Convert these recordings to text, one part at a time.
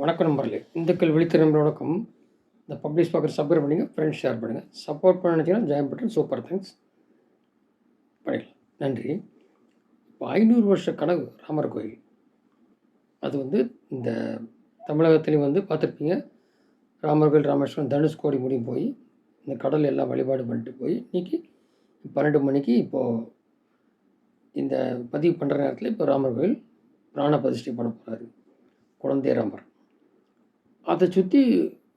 வணக்கம் நம்பர்லே இந்துக்கள் விழித்திறன் வணக்கம். இந்த பப்ளிஷ் பார்க்குற சப்ஸ்கிரைப் பண்ணுங்கள் ஃப்ரெண்ட்ஸ் ஷேர் பண்ணுங்கள் சப்போர்ட் பண்ண நினச்சிங்கன்னா ஜாயின் பண்ணுறேன் சூப்பர் தேங்க்ஸ் பண்ணிக்கலாம் நன்றி. இப்போ ஐநூறு வருஷ கனவு ராமர் கோயில். அது வந்து இந்த தமிழகத்துலேயும் வந்து பார்த்துருப்பீங்க. ராமர் கோயில் ராமேஸ்வரம் தனுஷ்கோடி முடியும் போய் இந்த கடல் எல்லாம் வழிபாடு பண்ணிட்டு போய் இன்றைக்கி பன்னெண்டு மணிக்கு இப்போது இந்த பதிவு பண்ணுற நேரத்தில் இப்போ ராமர் கோயில் பிராண பிரதிஷ்டை பண்ண போகிறாரு குழந்தை ராமர். அதை சுற்றி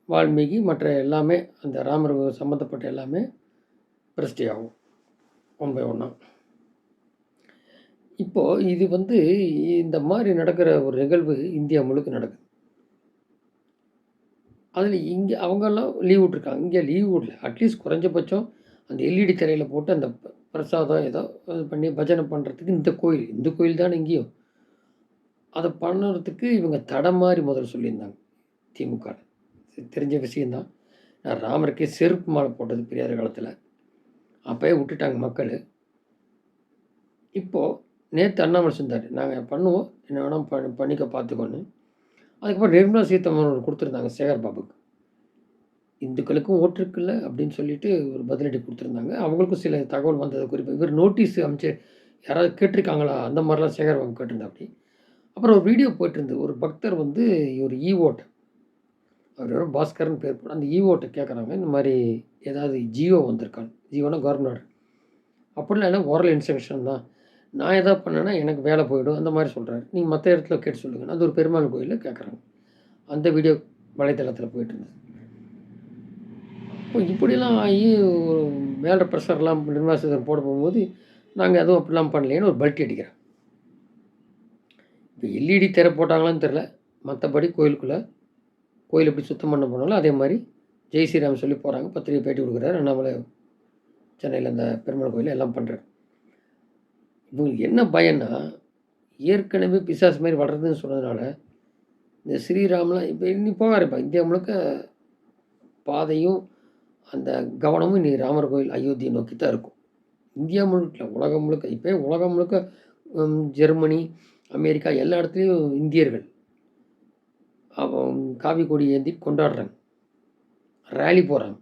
வால்மீகி மற்ற எல்லாமே அந்த ராமர் சம்மந்தப்பட்ட எல்லாமே பிரதிஷ்டை ஆகும். ஒன் ஒன்றா இப்போது இது வந்து இந்த மாதிரி நடக்கிற ஒரு நிகழ்வு இந்தியா முழுக்க நடக்குது. அதில் இங்கே அவங்கெல்லாம் லீவ் விட்ருக்காங்க இங்கே லீவ் விடல. அட்லீஸ்ட் குறைஞ்சபட்சம் அந்த எல்இடி திரையில் போட்டு அந்த பிரசாதம் ஏதோ இது பண்ணி பஜனை பண்ணுறதுக்கு இந்த கோயில் இந்த கோயில் தானே இங்கேயும். அதை பண்ணுறதுக்கு இவங்க தடை மாதிரி முதல்ல சொல்லியிருந்தாங்க. திமுக தெரிஞ்ச விஷயந்தான். நான் ராமருக்கே செருப்பு மாலை போட்டது பெரியார் காலத்தில். அப்போயே விட்டுட்டாங்க மக்கள். இப்போது நேற்று அண்ணாமலை செஞ்சார். நாங்கள் பண்ணுவோம். என்ன வேணால் பண்ணி பண்ணிக்க பார்த்துக்கோன்னு அதுக்கப்புறம் நிர்மலா சீதாராமன் கொடுத்துருந்தாங்க சேகர் பாபுக்கு. இந்துக்களுக்கும் ஓட்டு இருக்குல்ல அப்படின்னு சொல்லிட்டு ஒரு பதிலடி கொடுத்துருந்தாங்க. அவங்களுக்கும் சில தகவல் வந்தது குறிப்பாக இவர் நோட்டீஸ் அமைச்சு யாராவது கேட்டிருக்காங்களா? அந்த மாதிரிலாம் சேகர் பாபு கேட்டிருந்தா அப்படி அப்புறம் ஒரு வீடியோ போயிட்டு இருந்து ஒரு பக்தர் வந்து ஒரு ஈ ஓட்டை அவர் பாஸ்கர்னு பேர் போட்டு அந்த ஈ கேட்குறாங்க இந்த மாதிரி ஏதாவது ஜியோ வந்திருக்கான்னு ஜியோனா கவர்னர். அப்படிலாம் இல்லை ஓரல் இன்ஸ்ட்ரக்ஷன் தான். நான் எதாவது பண்ணேன்னா எனக்கு வேலை போயிடும் அந்த மாதிரி சொல்கிறாரு நீங்கள் மற்ற இடத்துல கேட்டு சொல்லுங்கள் அது ஒரு பெருமாள் கோயிலில் கேட்குறாங்க அந்த வீடியோ வலைத்தளத்தில் போயிட்டு இருந்தது. இப்போ இப்படிலாம் ஆகி ஒரு மேலே ப்ரெஷர்லாம் நிர்வாசகர் போட போகும்போது நாங்கள் எதுவும் அப்படிலாம் பண்ணலையேன்னு ஒரு பல்ட்டி அடிக்கிறேன் இப்போ எல்இடி திரை போட்டாங்களான்னு தெரில மற்றபடி கோயிலுக்குள்ளே கோயில் எப்படி சுத்தம் பண்ண போனாலும் அதே மாதிரி ஜெய் ஸ்ரீராம் சொல்லி போகிறாங்க பத்திரிகை பேட்டி கொடுக்குறாரு. அண்ணாமலை சென்னையில் அந்த பெருமாள் கோயில் எல்லாம் பண்ணுறாரு இவங்களுக்கு என்ன பயன்னா ஏற்கனவே பிசாஸ் மாதிரி வளருதுன்னு சொன்னதுனால இந்த ஸ்ரீராம்லாம் இப்போ இன்னி போகாரு இப்போ இந்தியா முழுக்க பாதையும் அந்த கவனமும் இனி ராமர் கோயில் அயோத்தியை நோக்கி தான் இருக்கும். இந்தியா முழுக்க உலகம் முழுக்க இப்போ உலகம் முழுக்க ஜெர்மனி அமெரிக்கா எல்லா இடத்துலையும் இந்தியர்கள் காவி கொடி ஏந்தி கொண்டாடுறாங்க ரேலி போகிறாங்க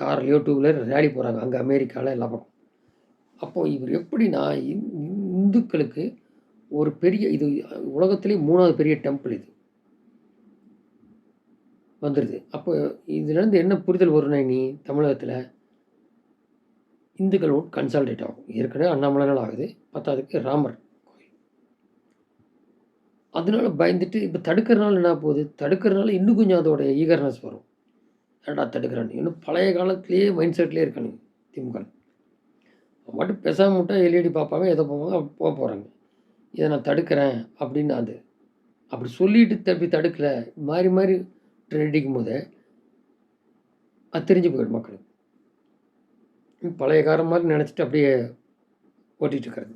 கார்லையோ டூ வீலர் ரேலி போகிறாங்க அங்கே அமெரிக்காவில் எல்லா பக்கம். அப்போ இவர் எப்படின்னா இந்- இந்துக்களுக்கு ஒரு பெரிய இது உலகத்திலே மூணாவது பெரிய டெம்பிள் இது. வந்துடுது அப்போ இதுலேருந்து என்ன புரிதல் வரும்னா நீ தமிழகத்தில் இந்துக்களோடு கன்சால்டேட் ஆகும். ஏற்கனவே அண்ணாமலைனால் ஆகுது. பத்தாவதுக்கு ராமர். அதனால பயந்துட்டு இப்போ தடுக்கிறனால என்ன போகுது தடுக்கிறனால இன்னும் கொஞ்சம் அதோட ஈகர்னஸ் வரும். ஏன்டா தடுக்கிறான்னு? இன்னும் பழைய காலத்துலேயே மைண்ட் செட்லேயே இருக்கானுங்க திமுக. மட்டும் பேசாம மட்டும் எல்இடி பார்ப்பாங்க எதை போவாங்க போக போகிறாங்க இதை நான் தடுக்கிறேன் அப்படின்னு அது. அப்படி சொல்லிட்டு தப்பி தடுக்கலை. மாறி மாறி ட்ரெண்ட் போது அது தெரிஞ்சு போயிடும் மக்களுக்கு. பழைய காரம் மாதிரி நினச்சிட்டு அப்படியே ஓட்டிகிட்டு இருக்கிறது.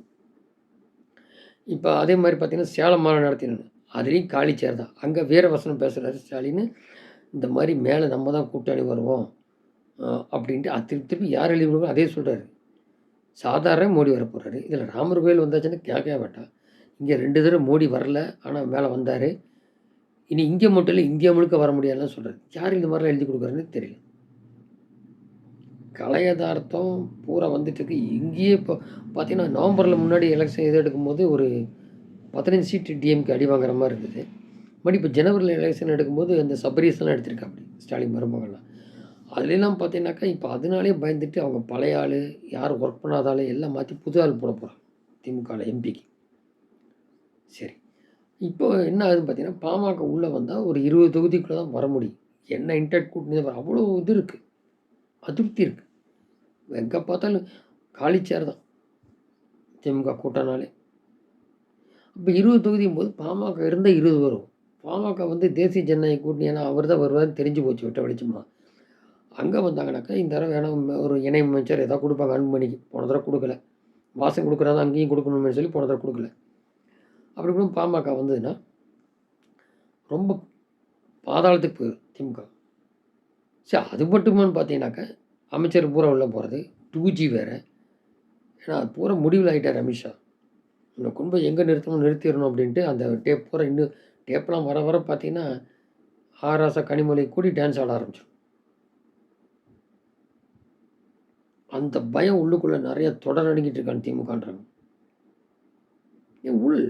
இப்போ அதே மாதிரி பார்த்திங்கன்னா சேலம் மாலை நடத்தினு அதுலேயும் காலி சேர் தான். அங்கே வீரவசனம் பேசுகிறாரு ஸ்டாலின். இந்த மாதிரி மேலே நம்ம தான் கூட்டணி வருவோம். அப்படின்ட்டு அது திருப்பி திருப்பி யார் எழுதி அதே சொல்கிறாரு சாதாரண மோடி வர போகிறாரு இதில் ராமர் கோயில் வந்தாச்சுன்னா கேட்கவே வேண்டாம் இங்கே ரெண்டு தடவை மோடி வரல ஆனால் மேலே வந்தார். இனி இங்கே மட்டும் இல்லை இந்தியா முழுக்க வர முடியாதுலாம் சொல்கிறார் யார் இந்த மாதிரிலாம் எழுதி கொடுக்குறேன்னு தெரியல. கலையதார்த்தம் பூரா வந்துட்டுருக்கு. இங்கேயே இப்போ பார்த்தீங்கன்னா நவம்பரில் முன்னாடி எலெக்ஷன் இது எடுக்கும்போது ஒரு பதினஞ்சு சீட்டு டிஎம்கே அடி வாங்குற மாதிரி இருந்தது. மறுபடி இப்போ ஜனவரியில் எலெக்ஷன் எடுக்கும்போது அந்த சபரீஸ்லாம் எடுத்திருக்கா அப்படி ஸ்டாலின் மருமகள்லாம். அதுலலாம் பார்த்தீங்கன்னாக்கா இப்போ அதனாலே பயந்துட்டு அவங்க பழைய ஆள் யார் ஒர்க் பண்ணாத ஆள் எல்லாம் மாற்றி புது ஆள் போட போகிறாங்க திமுகவில் எம்பிக்கு சரி. இப்போ என்ன ஆகுதுன்னு பார்த்தீங்கன்னா பாமக உள்ளே வந்தால் ஒரு இருபது தொகுதிக்குள்ளே தான் வர முடியும். என்ன இன்டர்ட் கூட்டணி அவ்வளோ இது இருக்குது அதிருப்தி இருக்குது எங்கே பார்த்தாலும் காலிச்சேர் தான். திமுக கூட்டனாலே அப்போ இருபது தொகுதியும் போது பாமக இருந்தால் இருபது வரும். பாமக வந்து தேசிய ஜனநாயக கூட்டணி ஏன்னா அவர் தான் வருவார் தெரிஞ்சு போச்சு விட்ட வெளிச்சமா. அங்கே வந்தாங்கனாக்கா இந்த தடவை வேணா ஒரு இணை அமைச்சர் ஏதாவது கொடுப்பாங்க அன்புமணிக்கு போன தடவை கொடுக்கல. வாசம் கொடுக்குறாங்க அங்கேயும் கொடுக்கணும்னு சொல்லி போன தடவை கொடுக்கல. அப்படி கூட பாமக வந்ததுன்னா ரொம்ப பாதாளத்துக்கு போயிடும் திமுக. சரி அது மட்டுமான்னு பார்த்தீங்கன்னாக்கா அமைச்சர் பூரா உள்ளே போகிறது. டூ ஜி வேறு. ஏன்னா அது பூரா முடிவில் ஆகிட்டார் அமித்ஷா உன்னை கொண்டு போய் எங்கே நிறுத்தணும் நிறுத்திடணும் அப்படின்ட்டு அந்த டேப் பூரா இன்னும் டேப்லாம் வர வர பார்த்தீங்கன்னா ஆராசா கனிமொழி கூடி டான்ஸ் ஆட ஆரம்பிச்சிடும். அந்த பயம் உள்ளுக்குள்ளே நிறைய தொடர் அடங்கிட்டு இருக்கான்னு திமுகன்றாங்க. ஏன் ஊழல்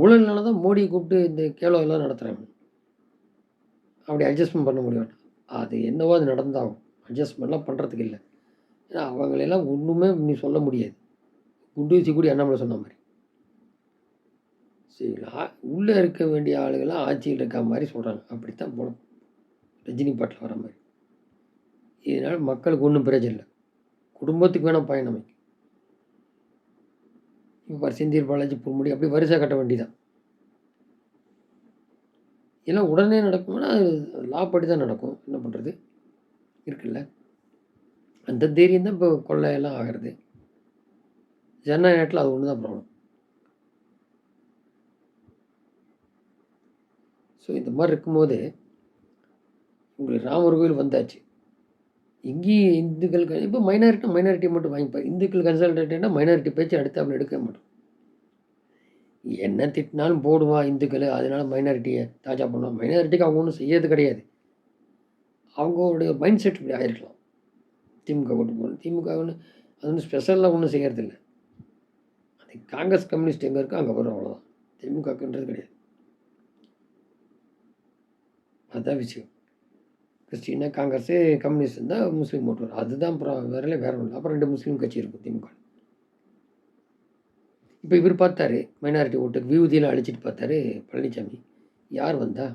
ஊழல்னால தான் மோடியை கூப்பிட்டு இந்த கேலோ எல்லாம் நடத்துகிறாங்க அப்படி அட்ஜஸ்ட்மெண்ட் பண்ண முடியும். அது என்னவோ அது நடந்தாகும். அட்ஜஸ்ட்மெண்ட்லாம் பண்ணுறதுக்கு இல்லை. ஏன்னா அவங்களெல்லாம் ஒன்றுமே நீ சொல்ல முடியாது. குண்டு வீசி கூட அண்ணாமலை சொன்ன மாதிரி. சரிங்களா உள்ளே இருக்க வேண்டிய ஆளுகள்லாம் ஆட்சியில் இருக்க மாதிரி சொல்கிறாங்க அப்படித்தான் போல ரஜினி பாட்டில் வர மாதிரி. இதனால் மக்களுக்கு ஒன்றும் பிரச்சனை இல்லை. குடும்பத்துக்கு வேணால் பயன் அமைக்கும். இப்போ செந்தீர் பாலாஜி பொன்முடி அப்படி வரிசை கட்ட வேண்டியதான் எல்லாம் உடனே நடக்கும்னா அது லா படி தான் நடக்கும். என்ன பண்ணுறது இருக்குல்ல? அந்த தைரியம் தான் இப்போ கொள்ளையெல்லாம் ஆகிறது. ஜனநாயகத்தில் அது ஒன்று தான் ப்ராப்ளம் ஸோ இந்த மாதிரி இருக்கும்போது உங்களுக்கு ராமர் கோயில் வந்தாச்சு. இங்கேயும் இந்துக்கள் இப்போ மைனாரிட்டி மைனாரிட்டி மட்டும் வாங்கிப்பார் இந்துக்கள் கன்சல்டேட்னா மைனாரிட்டி பேச்சு அடுத்து அப்படி எடுக்க மாட்டோம். என்ன திட்டினாலும் போடுவான் இந்துக்கள் அதனால மைனாரிட்டியை தாஜா பண்ணுவான் மைனாரிட்டிக்கு அவங்க ஒன்றும் செய்யறது கிடையாது. அவங்களுடைய மைண்ட் செட் இப்படி ஆகிருக்கலாம் திமுக கூட்டு போகணும் திமுக ஒன்று அது ஒன்றும் ஸ்பெஷலாக ஒன்றும் செய்கிறதில்ல அது காங்கிரஸ் கம்யூனிஸ்ட் எங்கே இருக்கோ அங்கே வரும் அவ்வளோதான் திமுகக்குன்றது கிடையாது. அதுதான் விஷயம். கிறிஸ்டின்னா காங்கிரஸு கம்யூனிஸ்ட் இருந்தால் முஸ்லீம் ஓட்டு வரும். அதுதான் அப்புறம் வேற வேற ஒன்று அப்புறம் ரெண்டு முஸ்லீம் கட்சி இருக்கும் திமுக. இப்போ இவர் பார்த்தாரு மைனாரிட்டி ஓட்டுக்கு வியூதியில் அழிச்சிட்டு பார்த்தாரு பழனிசாமி யார் வந்தா?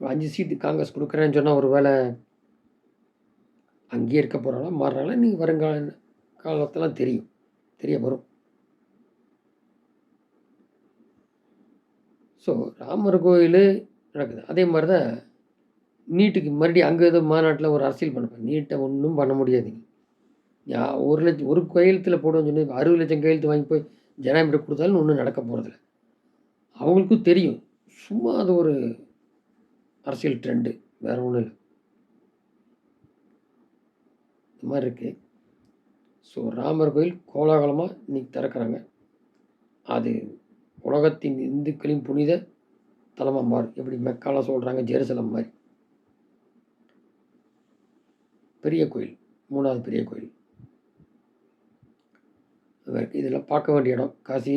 அஞ்சு சீட்டு காங்கிரஸ் கொடுக்குறேன்னு சொன்னால் ஒரு வேளை அங்கேயே இருக்க போகிறாங்களா மாறுறாங்களா நீங்கள் வருங்கால காலத்தெல்லாம் தெரியும். தெரிய வரும். ஸோ ராமர் கோயில் நடக்குது. அதே மாதிரி தான் நீட்டுக்கு மறுபடியும் அங்கே ஏதோ மாநாட்டில் ஒரு அரசியல் பண்ணப்பேன் நீட்டை ஒன்றும் பண்ண முடியாதுங்க யா ஒரு லட்சம் ஒரு கையெழுத்தில் போடுவோம்னு சொல்லி அறுபது லட்சம் கையெழுத்து வாங்கி போய் ஜனாதிபதி கொடுத்தாலும் ஒன்றும் நடக்க போகிறதில்ல அவங்களுக்கும் தெரியும். சும்மா அது ஒரு அரசியல் ட்ரெண்டு வேறு ஒன்றும் இல்லை. இந்த மாதிரி இருக்குது ஸோ ராமர் கோயில் கோலாகலமாக இன்றைக்கி திறக்கிறாங்க. அது உலகத்தின் இந்துக்களின் புனித தலமாக மாறும். எப்படி மெக்கால சொல்கிறாங்க ஜெருசலம் மாதிரி. பெரிய கோயில் மூணாவது பெரிய கோயில். அது இதெல்லாம் பார்க்க வேண்டிய இடம். காசி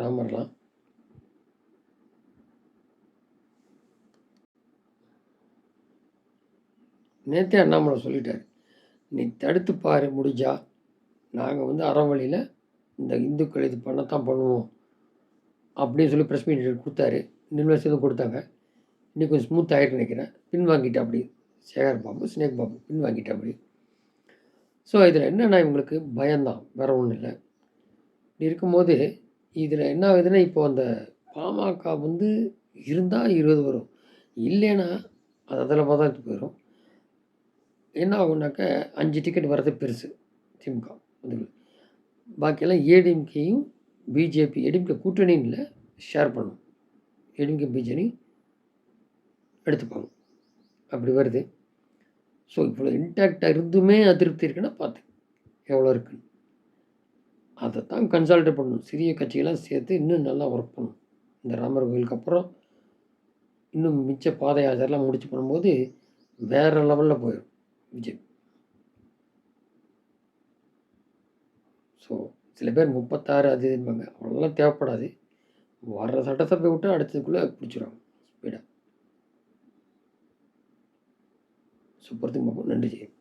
ராமர்லாம். நேற்றே அண்ணாமலை சொல்லிட்டார். நீ தடுத்து பாரு முடிஞ்சா நாங்கள் வந்து அறவழியில் இந்த இந்துக்கள் இது பண்ணத்தான் பண்ணுவோம். அப்படின்னு சொல்லி ப்ரெஸ் மீட் கொடுத்தாரு. நிர்மலா கொடுத்தாங்க. இன்னைக்கு கொஞ்சம் ஸ்மூத் ஆகிட்டு நினைக்கிறேன். பின் வாங்கிட்டேன் அப்படி. சேகர் பாபு ஸ்னேக் பாபு பின் வாங்கிட்டேன் அப்படி. ஸோ இதில் என்னென்னா இவங்களுக்கு பயம்தான். வேற ஒன்றும் இல்லை. இப்படி இருக்கும்போது இதில் என்ன ஆகுதுன்னா இப்போது அந்த பாமக வந்து இருந்தால் இருபது வரும். இல்லைன்னா அது அதில் தான் போயிடும் என்ன ஆகுனாக்க அஞ்சு டிக்கெட் வர்றது பெருசு திமுக வந்து பாக்கியெல்லாம் ஏடிஎம்கேயும் பிஜேபி ஏடிஎம்கே கூட்டணியும் இல்லை ஷேர் பண்ணும். ஏடிஎம்கே பிஜேபி எடுத்துப்பாங்க. அப்படி வருது. ஸோ இவ்வளோ இன்டாக்டாக இருந்துமே அதிருப்தி இருக்குன்னா பார்த்து எவ்வளோ இருக்குன்னு. அதை தான் கன்சால்டேட் பண்ணணும். சிறிய கட்சிகளாம் சேர்த்து இன்னும் நல்லா ஒர்க் பண்ணணும். இந்த ராமர் கோயிலுக்கு அப்புறம் இன்னும் மிச்ச பாதை அதெல்லாம் முடிச்சு பண்ணும்போது வேறு லெவலில் போயிடும் விஜய். ஸோ சில பேர் முப்பத்தாறு அது இதும்பாங்க. அவ்வளோலாம் தேவைப்படாது. வர்ற சட்டசபை விட்டு அடுத்ததுக்குள்ளே பிடிச்சிருவாங்க ஸ்பீடாக ஸோ பொறுத்து பார்ப்போம். நன்றி ஜெயம்